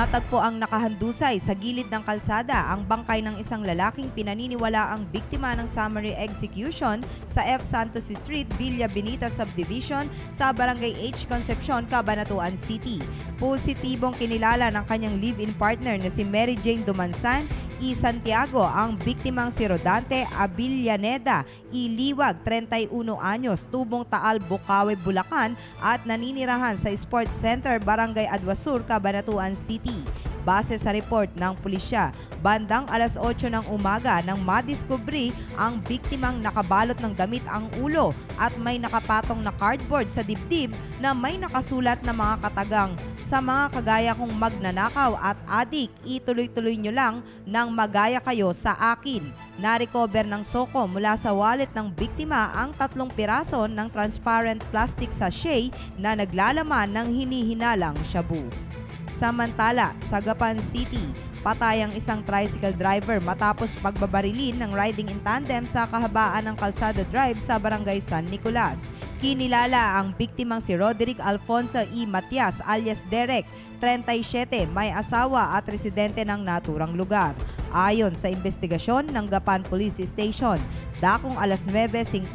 Natagpo ang nakahandusay sa gilid ng kalsada ang bangkay ng isang lalaking pinaniniwala ang biktima ng summary execution sa F. Santos Street, Villa Benita Subdivision sa Barangay H. Concepcion, Cabanatuan City. Positibong kinilala ng kanyang live-in partner na si Mary Jane Dumansan I. Santiago ang biktimang si Rodante Abillaneda Iliwag, 31 anyos, tubong Taal, Bukawe, Bulacan at naninirahan sa Sports Center, Barangay Adwasur, Cabanatuan City. Base sa report ng pulisya, bandang alas 8 ng umaga nang madiskubri ang biktimang nakabalot ng damit ang ulo at may nakapatong na cardboard sa dibdib na may nakasulat na mga katagang sa mga kagaya kong magnanakaw at adik, ituloy-tuloy nyo lang nang magaya kayo sa akin. Na-recover ng Soko mula sa wallet ng biktima ang tatlong piraso ng transparent plastic sachet na naglalaman ng hinihinalang shabu. Samantala, sa Gapan City, patay ang isang tricycle driver matapos pagbabarilin ng riding in tandem sa kahabaan ng Kalsada Drive sa Barangay San Nicolas. Kinilala ang biktimang si Roderick Alfonso E. Matias alias Derek, 37, may asawa at residente ng naturang lugar. Ayon sa investigasyon ng Gapan Police Station, dakong alas 9.55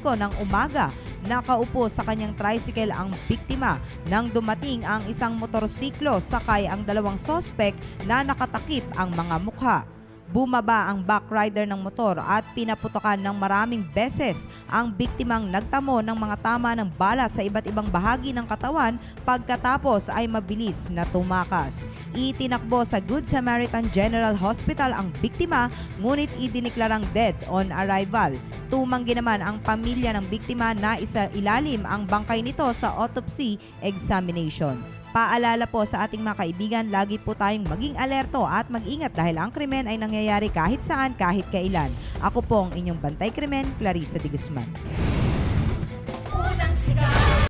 ng umaga, nakaupo sa kanyang tricycle ang biktima nang dumating ang isang motorsiklo sakay ang dalawang sospek na nakatakip ang mga mukha. Bumaba ang backrider ng motor at pinaputokan ng maraming beses ang biktimang nagtamo ng mga tama ng bala sa iba't ibang bahagi ng katawan pagkatapos ay mabilis na tumakas. Itinakbo sa Good Samaritan General Hospital ang biktima ngunit idiniklarang dead on arrival. Tumanggi naman ang pamilya ng biktima na isa ilalim ang bangkay nito sa autopsy examination. Paalala po sa ating mga kaibigan, lagi po tayong maging alerto at mag-ingat dahil ang krimen ay nangyayari kahit saan, kahit kailan. Ako po ang inyong bantay krimen, Clarissa de Guzman. Unang sigaw